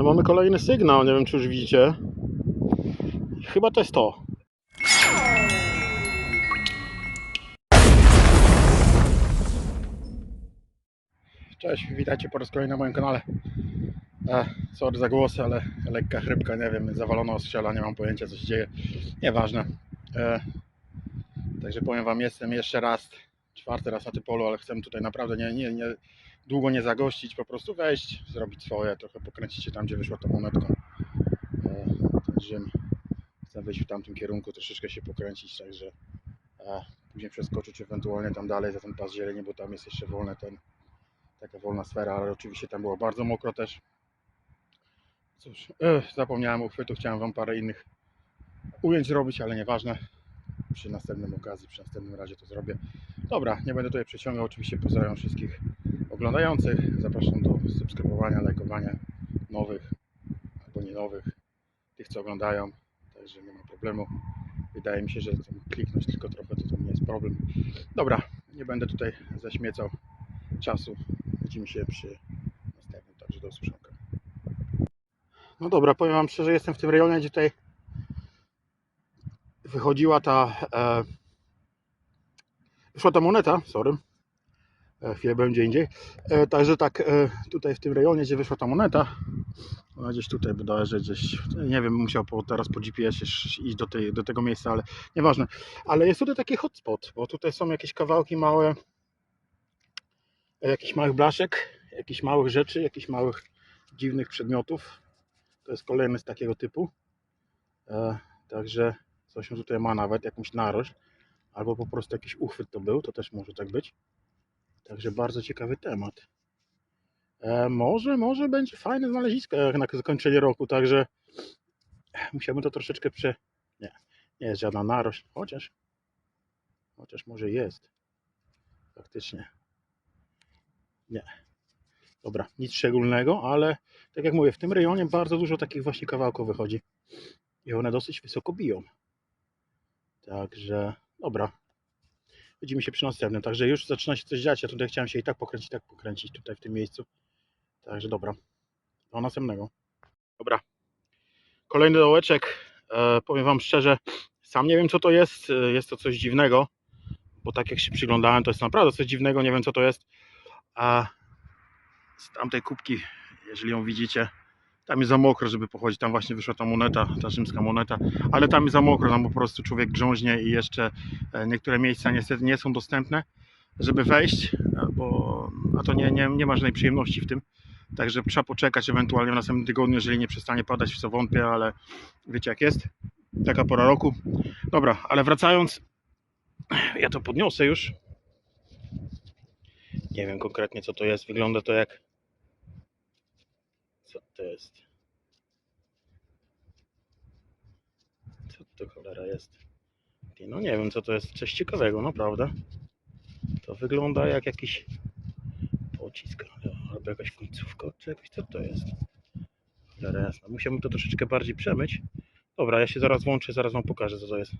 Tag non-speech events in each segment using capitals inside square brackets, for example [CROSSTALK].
No, mamy kolejny sygnał, nie wiem czy już widzicie. Chyba to jest to. Cześć, witajcie po raz kolejny na moim kanale. E, sorry za głosy, ale lekka chrypka, nie wiem, zawalono ostrzela, nie mam pojęcia co się dzieje. Nieważne. E, także powiem wam, jestem jeszcze raz, czwarty raz na tym polu, ale chcę tutaj naprawdę nie, nie, nie, długo nie zagościć, po prostu wejść, zrobić swoje, trochę pokręcić się tam, gdzie wyszła ta monetką. E, ten Rzym. Chcę wyjść w tamtym kierunku, troszeczkę się pokręcić, także e, później przeskoczyć ewentualnie tam dalej za ten pas zieleni, bo tam jest jeszcze wolny ten, taka wolna sfera, ale oczywiście tam było bardzo mokro też. Cóż, e, zapomniałem uchwytu, chciałem wam parę innych ujęć zrobić, ale nieważne. Przy następnym okazji, przy następnym razie to zrobię. Dobra, nie będę tutaj przeciągał. Oczywiście pozdrawiam wszystkich oglądających. Zapraszam do subskrybowania, lajkowania nowych albo nie nowych, tych co oglądają. Także nie ma problemu. Wydaje mi się, że kliknąć tylko trochę to, to nie jest problem. Dobra, nie będę tutaj zaśmiecał czasu. Widzimy się przy następnym, także do usłyszenia. No dobra, powiem Wam szczerze, jestem w tym rejonie, gdzie tutaj wychodziła ta e, wyszła ta moneta, sorry chwilę będzie indziej. E, także tak, e, tutaj w tym rejonie, gdzie wyszła ta moneta ona gdzieś tutaj bodajże gdzieś, nie wiem, musiał po, teraz po GPS iść do, tej, do tego miejsca, ale nieważne, ale jest tutaj taki hotspot, bo tutaj są jakieś kawałki małe e, jakichś małych blaszek, jakichś małych rzeczy, jakichś małych dziwnych przedmiotów. To jest kolejny z takiego typu. E, także coś się tutaj ma nawet, jakąś narośl albo po prostu jakiś uchwyt to był, to też może tak być. Także bardzo ciekawy temat. E, może, może będzie fajne znalezisko jak na zakończenie roku, także musiałbym to troszeczkę prze... Nie, nie jest żadna narośl, chociaż chociaż może jest. Faktycznie. Nie. Dobra, nic szczególnego, ale tak jak mówię, w tym rejonie bardzo dużo takich właśnie kawałków wychodzi. I one dosyć wysoko biją. Także dobra. Widzimy się przy następnym. Także już zaczyna się coś dziać. Ja tutaj chciałem się i tak pokręcić, i tak pokręcić tutaj w tym miejscu. Także dobra. Do następnego. Dobra. Kolejny dołeczek. E, powiem Wam szczerze, sam nie wiem co to jest. E, Jest to coś dziwnego. Bo tak jak się przyglądałem, to jest naprawdę coś dziwnego. Nie wiem co to jest. A z tamtej kubki, jeżeli ją widzicie, tam jest za mokro, żeby pochodzić. Tam właśnie wyszła ta moneta, ta rzymska moneta, ale tam jest za mokro, tam po prostu człowiek grząźnie i jeszcze e, niektóre miejsca niestety nie są dostępne, żeby wejść, e, bo a to nie, nie, nie ma żadnej przyjemności w tym. Także trzeba poczekać ewentualnie w następnym tygodniu, jeżeli nie przestanie padać, w co wątpię, ale wiecie jak jest. Taka pora roku. Dobra, ale wracając, ja to podniosę już. Nie wiem konkretnie co to jest. Wygląda to jak co to jest? Co to cholera jest? No nie wiem co to jest. Coś ciekawego, naprawdę. To wygląda jak jakiś pocisk albo jakaś końcówka, czy jakoś co to jest? Cholera jasna. Musiałbym to troszeczkę bardziej przemyć. Dobra, ja się zaraz włączę, zaraz wam pokażę co to jest.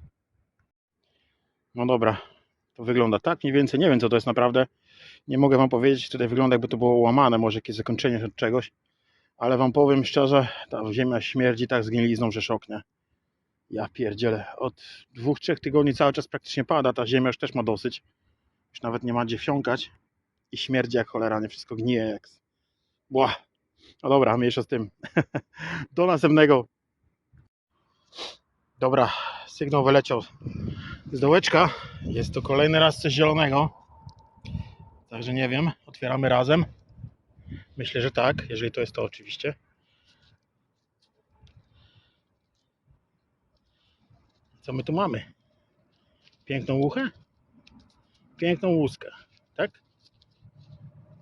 No dobra, to wygląda tak mniej więcej. Nie wiem co to jest naprawdę. Nie mogę wam powiedzieć. Tutaj wygląda jakby to było łamane, może jakieś zakończenie od czegoś. Ale wam powiem szczerze, ta ziemia śmierdzi tak zgnilizną, że szoknie. Ja pierdzielę. Od dwóch, trzech tygodni cały czas praktycznie pada. Ta ziemia już też ma dosyć. Już nawet nie ma gdzie wsiąkać. I śmierdzi jak cholera, nie wszystko gnije jak... Bła. No dobra, mniejsza z tym. [LAUGHS] Do następnego. Dobra, sygnał wyleciał z dołeczka. Jest to kolejny raz coś zielonego. Także nie wiem, otwieramy razem. Myślę, że tak, jeżeli to jest to oczywiście. Co my tu mamy? Piękną łuchę? Piękną łuskę, tak?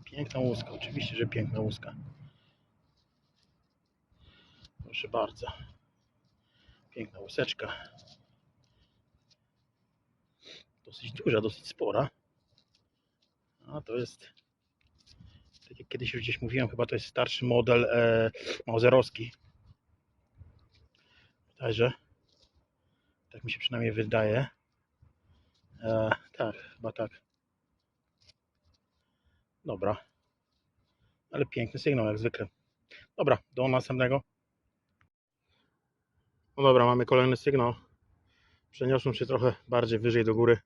Piękna łuska, oczywiście, że piękna łuska. Proszę bardzo. Piękna łuseczka. Dosyć duża, dosyć spora. A to jest kiedyś już gdzieś mówiłem, chyba to jest starszy model e, Mauserowski. Także tak mi się przynajmniej wydaje. E, tak, chyba tak. Dobra. Ale piękny sygnał jak zwykle. Dobra, do następnego. No dobra, mamy kolejny sygnał. Przeniosłem się trochę bardziej wyżej do góry.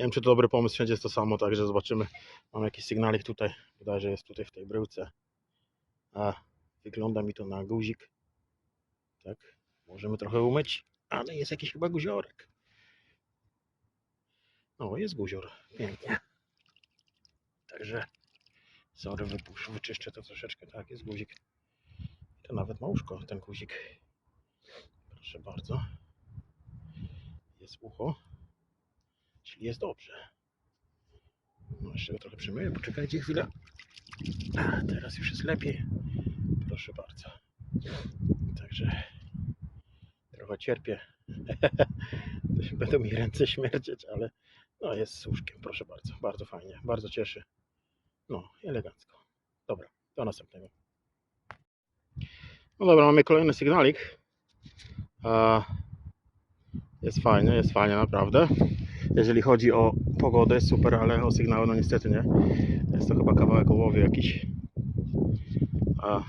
Nie wiem, czy to dobry pomysł, wszędzie jest to samo, także zobaczymy. Mam jakiś sygnalik tutaj, wydaje, że jest tutaj w tej bryłce. A wygląda mi to na guzik. Tak, możemy trochę umyć, ale jest jakiś chyba guziorek. No, jest guzior, pięknie. Także, sorry, wypuszczę, wyczyszczę to troszeczkę, tak, jest guzik. To nawet ma ten guzik. Proszę bardzo. Jest ucho. Czyli jest dobrze. No jeszcze go trochę przemyję, poczekajcie chwilę. A, teraz już jest lepiej. Proszę bardzo. Także trochę cierpię. [LAUGHS] Będą mi ręce śmierdzieć, ale no jest z łóżkiem, proszę bardzo. Bardzo fajnie, bardzo cieszy. No, elegancko. Dobra, do następnego. No dobra, mamy kolejny sygnalik. Jest fajnie, jest fajnie naprawdę. Jeżeli chodzi o pogodę, super, ale o sygnały, no niestety nie. Jest to chyba kawałek ołowiu jakiś. A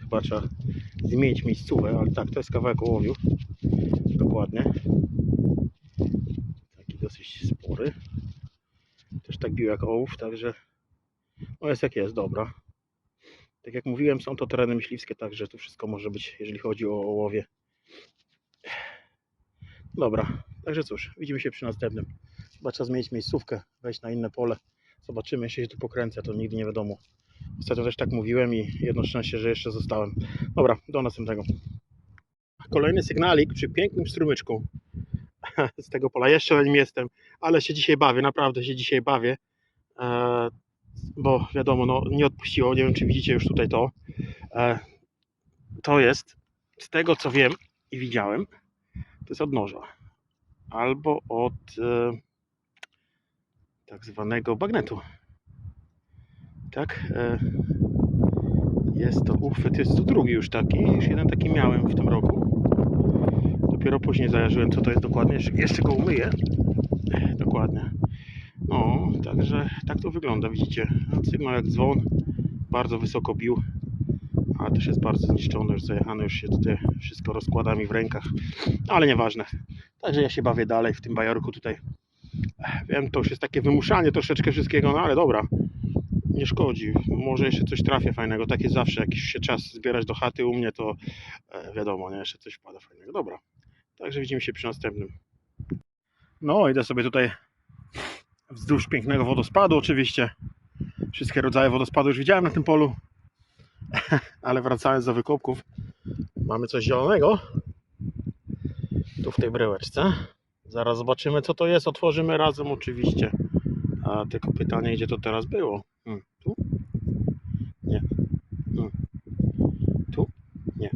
chyba trzeba zmienić miejscówę, ale tak, to jest kawałek ołowiu. Dokładnie. Taki dosyć spory. Też tak bił jak ołów, także no jest jak jest, dobra. Tak jak mówiłem, są to tereny myśliwskie, także tu wszystko może być, jeżeli chodzi o ołowie. Dobra, także cóż, widzimy się przy następnym. Chyba trzeba zmienić miejscówkę, wejść na inne pole. Zobaczymy, jeśli się tu pokręcę, to nigdy nie wiadomo. Ostatnio też tak mówiłem i jedno szczęście, że jeszcze zostałem. Dobra, do następnego. Kolejny sygnalik przy pięknym strumyczku [LAUGHS] z tego pola. Jeszcze na nim jestem, ale się dzisiaj bawię, naprawdę się dzisiaj bawię. E, bo wiadomo, no nie odpuściło, nie wiem czy widzicie już tutaj to. E, to jest, z tego co wiem i widziałem, to jest od noża. Albo od e, tak zwanego bagnetu. Tak? E, jest to uchwyt, jest to drugi już taki. Już jeden taki miałem w tym roku. Dopiero później zajarzyłem, co to jest dokładnie. Jeszcze, go umyję. Dokładnie. No, także tak to wygląda, widzicie. Sygnał jak dzwon. Bardzo wysoko bił. A też jest bardzo zniszczony, już zajechany, już się tutaj wszystko rozkłada mi w rękach. Ale nieważne. Także ja się bawię dalej w tym bajorku tutaj. Wiem, to już jest takie wymuszanie troszeczkę wszystkiego, no ale dobra. Nie szkodzi. Może jeszcze coś trafię fajnego. Tak jest zawsze. Jak już się czas zbierać do chaty u mnie, to e, wiadomo, nie? Jeszcze coś wpada fajnego. Dobra. Także widzimy się przy następnym. No, idę sobie tutaj wzdłuż pięknego wodospadu oczywiście. Wszystkie rodzaje wodospadu już widziałem na tym polu. [LAUGHS] Ale wracając do wykopków, mamy coś zielonego. Tu w tej bryłeczce. Zaraz zobaczymy co to jest. Otworzymy razem oczywiście. A tylko pytanie, gdzie to teraz było? Hmm, tu? Nie. Hmm. Tu? Nie.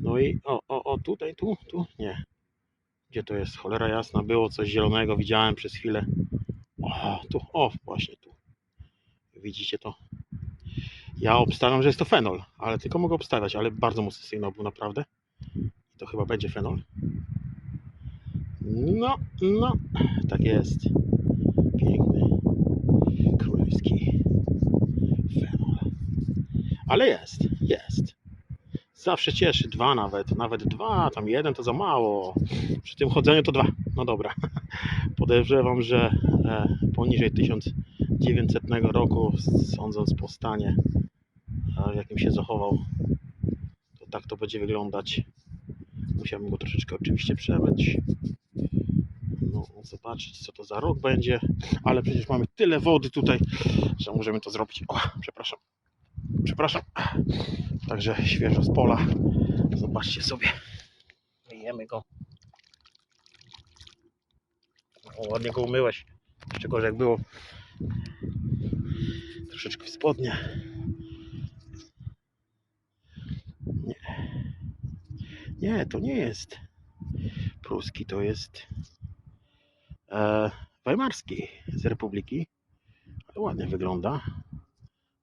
No i o, o, o, tutaj, tu, tu? Nie. Gdzie to jest? Cholera jasna, było coś zielonego, widziałem przez chwilę. O, tu, o, właśnie. Widzicie to? Ja obstawiam, że jest to fenol, ale tylko mogę obstawiać, ale bardzo mocny sygnał był naprawdę. To chyba będzie fenol. No, no, tak jest. Piękny, królewski fenol. Ale jest, jest. Zawsze cieszy, dwa nawet, nawet dwa, tam jeden to za mało. Przy tym chodzeniu to dwa. No dobra. [LAUGHS] Podejrzewam, że e, poniżej 1900 roku, sądząc po stanie, w jakim się zachował, to tak to będzie wyglądać. Musiałbym go troszeczkę oczywiście przemyć. No, zobaczyć co to za rok będzie, ale przecież mamy tyle wody tutaj, że możemy to zrobić. O, przepraszam. Przepraszam. Także świeżo z pola. Zobaczcie sobie. Myjemy go. O, ładnie go umyłeś. Jeszcze gorzej jak było. Troszeczkę w spodnie. Nie. Nie, to nie jest pruski, to jest e, weimarski z Republiki. Ale ładnie wygląda.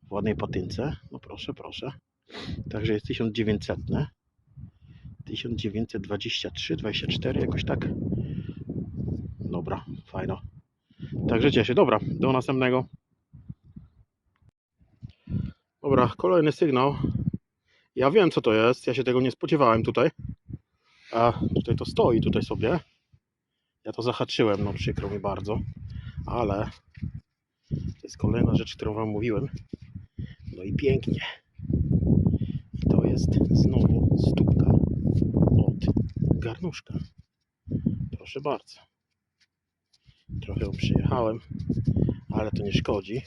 W ładnej patynce. No proszę, proszę. Także jest 1900. 1923, 24, jakoś tak. Dobra, fajno. Także cieszę. Dobra, do następnego. Dobra, kolejny sygnał. Ja wiem co to jest, ja się tego nie spodziewałem tutaj. A tutaj to stoi, tutaj sobie. Ja to zahaczyłem, no przykro mi bardzo. Ale to jest kolejna rzecz, którą Wam mówiłem. No i pięknie. I to jest znowu stópka od garnuszka. Proszę bardzo. Trochę przyjechałem, ale to nie szkodzi.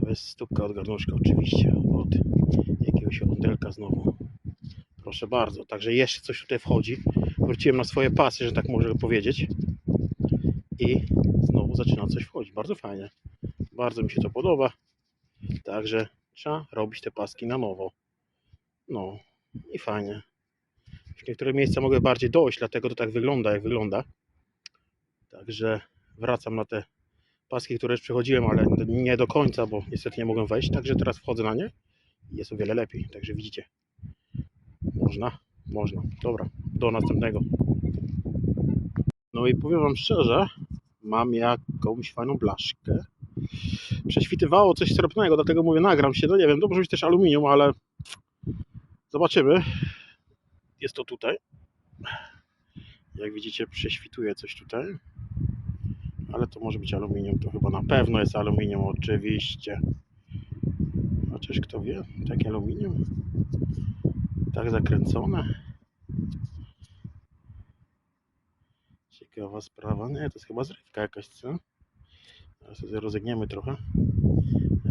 To jest stópka od garnuszka oczywiście, od jakiegoś rondelka znowu. Proszę bardzo, także jeszcze coś tutaj wchodzi. Wróciłem na swoje pasy, że tak można powiedzieć. I znowu zaczyna coś wchodzić. Bardzo fajnie. Bardzo mi się to podoba. Także trzeba robić te paski na nowo. No i fajnie. W niektóre miejsca mogę bardziej dojść, dlatego to tak wygląda, jak wygląda. Także wracam na te paski, które już przechodziłem, ale nie do końca, bo niestety nie mogłem wejść. Także teraz wchodzę na nie i jest o wiele lepiej. Także widzicie. Można, można. Dobra, do następnego. No i powiem Wam szczerze, mam jakąś fajną blaszkę. Prześwitywało coś srebrnego, dlatego mówię, nagram się. No nie wiem, to może być też aluminium, ale zobaczymy. Jest to tutaj. Jak widzicie, prześwituje coś tutaj. Ale to może być aluminium, to chyba na pewno jest aluminium, oczywiście. Chociaż kto wie, takie aluminium. Tak zakręcone. Ciekawa sprawa. Nie, to jest chyba zrywka jakaś, co? Teraz rozegniemy trochę.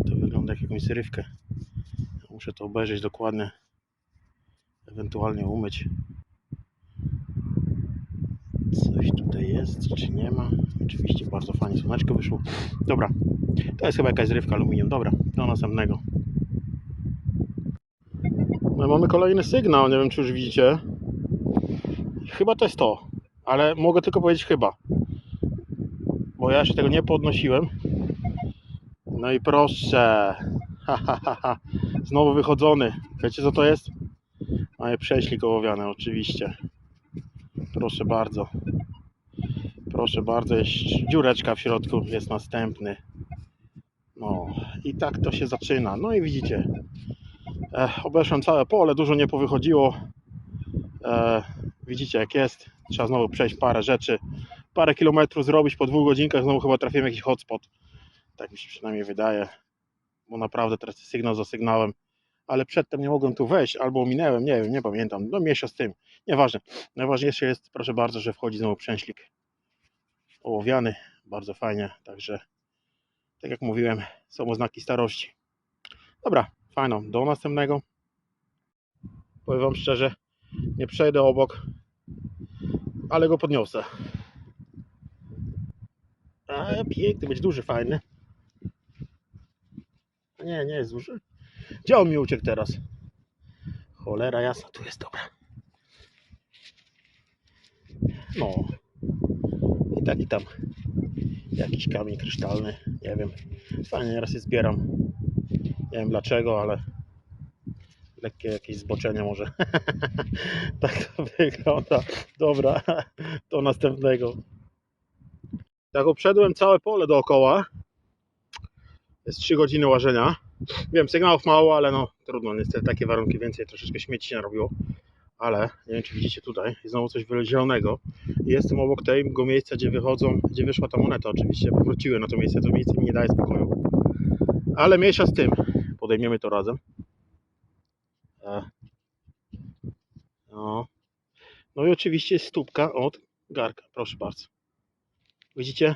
To wygląda jak jakąś zrywkę. Muszę to obejrzeć dokładnie. Ewentualnie umyć. Coś tutaj jest, czy nie ma? Oczywiście bardzo fajnie słoneczko wyszło. Dobra, to jest chyba jakaś zrywka aluminium. Dobra, do następnego. No, mamy kolejny sygnał, nie wiem czy już widzicie. Chyba to jest to, ale mogę tylko powiedzieć chyba. Bo ja się tego nie podnosiłem. No i proszę. Ha, ha, ha, ha. Znowu wychodzony. Wiecie co to jest? Mamy prześlik ołowiany, oczywiście. Proszę bardzo. Proszę bardzo, jest dziureczka w środku, jest następny. No i tak to się zaczyna. No i widzicie, e, obeszłem całe pole, dużo nie powychodziło. E, widzicie jak jest. Trzeba znowu przejść parę rzeczy. Parę kilometrów zrobić po dwóch godzinkach, znowu chyba trafiłem jakiś hotspot. Tak mi się przynajmniej wydaje. Bo naprawdę teraz sygnał za sygnałem. Ale przedtem nie mogłem tu wejść, albo minęłem, nie wiem, nie pamiętam. No miesza z tym. Nieważne. Najważniejsze jest, proszę bardzo, że wchodzi znowu przęślik ołowiany. Bardzo fajnie. Także, tak jak mówiłem, są oznaki starości. Dobra, fajno. Do następnego. Powiem Wam szczerze, nie przejdę obok, ale go podniosę. A, piękny, być duży, fajny. Nie, nie jest duży. Gdzie on mi uciekł teraz? Cholera jasna, tu jest dobra. No. I taki tam jakiś kamień kryształny. Nie wiem. Fajnie, nieraz je zbieram. Nie wiem dlaczego, ale lekkie jakieś zboczenie może. [LAUGHS] tak to wygląda. Dobra, do następnego. Tak obszedłem całe pole dookoła. Jest 3 godziny łażenia. Wiem, sygnałów mało, ale no trudno, niestety takie warunki więcej, troszeczkę śmieci się narobiło. Ale nie wiem, czy widzicie tutaj, znowu coś zielonego. Jestem obok tego miejsca, gdzie wychodzą, gdzie wyszła ta moneta oczywiście, bo wróciły na to miejsce, to miejsce mi nie daje spokoju. Ale mniejsza z tym, podejmiemy to razem. E. No. no i oczywiście stópka od garka, proszę bardzo. Widzicie?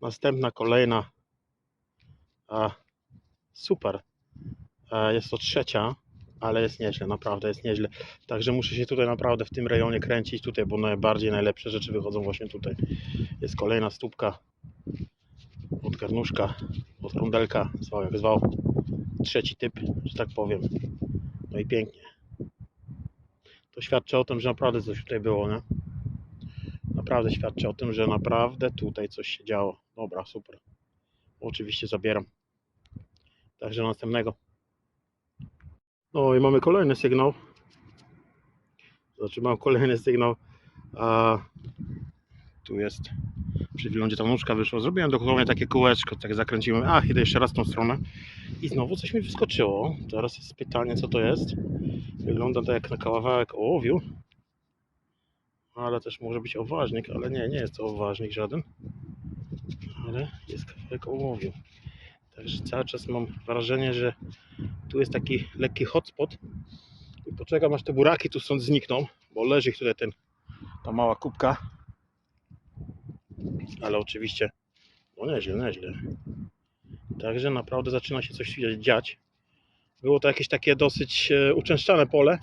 Następna, kolejna. A, super. E, jest to trzecia, ale jest nieźle, naprawdę jest nieźle. Także muszę się tutaj naprawdę w tym rejonie kręcić tutaj, bo najbardziej najlepsze rzeczy wychodzą właśnie tutaj. Jest kolejna stópka od garnuszka, od rondelka, zwał jak zwał. Trzeci typ, że tak powiem. No i pięknie. To świadczy o tym, że naprawdę coś tutaj było, nie? Naprawdę świadczy o tym, że naprawdę tutaj coś się działo. Dobra, super. Oczywiście zabieram. Także następnego. No i mamy kolejny sygnał. Znaczy mam kolejny sygnał. A Tu jest przy wyglądzie ta nóżka wyszła. Zrobiłem dokładnie takie kółeczko, tak zakręciłem. Ach, idę jeszcze raz w tą stronę. I znowu coś mi wyskoczyło. Teraz jest pytanie, co to jest. Wygląda to jak na kawałek ołowiu. Ale też może być oważnik, ale nie, nie jest to oważnik żaden. Ale jest kawałek ołowiu. Także cały czas mam wrażenie, że tu jest taki lekki hotspot. I poczekam aż te buraki tu stąd znikną, bo leży ich tutaj ten, ta mała kubka. Ale oczywiście, no nieźle, nieźle. Także naprawdę zaczyna się coś dziać. Było to jakieś takie dosyć e, uczęszczane pole.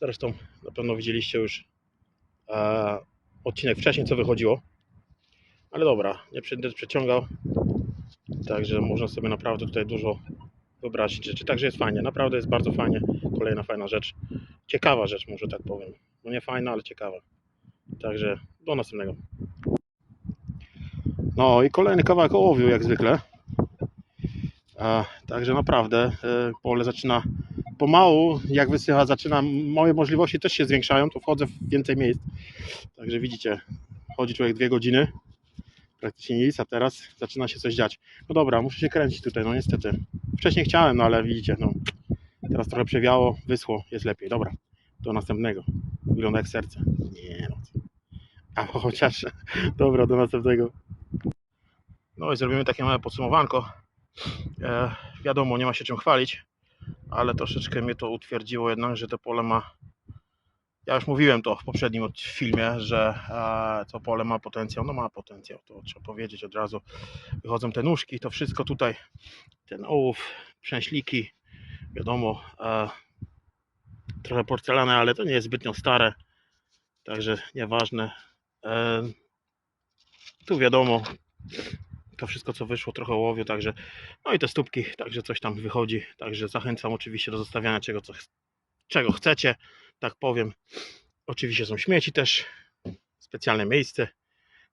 Zresztą na pewno widzieliście już e, odcinek wcześniej, co wychodziło. Ale dobra, nie będę przeciągał. Także można sobie naprawdę tutaj dużo wyobrazić rzeczy. Także jest fajnie, naprawdę jest bardzo fajnie. Kolejna fajna rzecz. Ciekawa rzecz, może tak powiem. No nie fajna, ale ciekawa. Także do następnego. No i kolejny kawałek ołowiu, jak zwykle. A, także naprawdę e, pole zaczyna pomału, jak wysycha, zaczyna, moje możliwości też się zwiększają, to wchodzę w więcej miejsc. Także widzicie, chodzi człowiek dwie godziny, praktycznie nic, a teraz zaczyna się coś dziać. No dobra, muszę się kręcić tutaj, no niestety. Wcześniej chciałem, no ale widzicie, no teraz trochę przewiało, wyschło, jest lepiej. Dobra, do następnego. Wygląda jak serce. Nie no. A [LAUGHS] chociaż, dobra, do następnego. No i zrobimy takie małe podsumowanko. E, wiadomo, nie ma się czym chwalić, ale troszeczkę mnie to utwierdziło jednak, że to pole ma. Ja już mówiłem to w poprzednim filmie, że e, to pole ma potencjał. No ma potencjał, to trzeba powiedzieć od razu. Wychodzą te nóżki, to wszystko tutaj, ten ołów, przęśliki, wiadomo, e, trochę porcelany, ale to nie jest zbytnio stare, także nieważne. E, tu wiadomo, to wszystko co wyszło trochę ołowiu, także no i te stópki, także coś tam wychodzi, także zachęcam oczywiście do zostawiania czego, co, czego chcecie, tak powiem. Oczywiście są śmieci też, specjalne miejsce,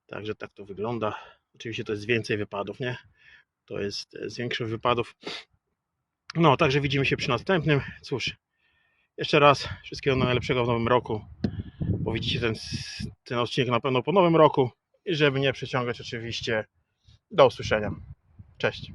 także tak to wygląda. Oczywiście to jest więcej wypadów, nie? To jest e, z większych wypadów. No, także widzimy się przy następnym. Cóż, jeszcze raz wszystkiego najlepszego w nowym roku, bo widzicie ten, ten odcinek na pewno po nowym roku i żeby nie przeciągać oczywiście do usłyszenia. Cześć.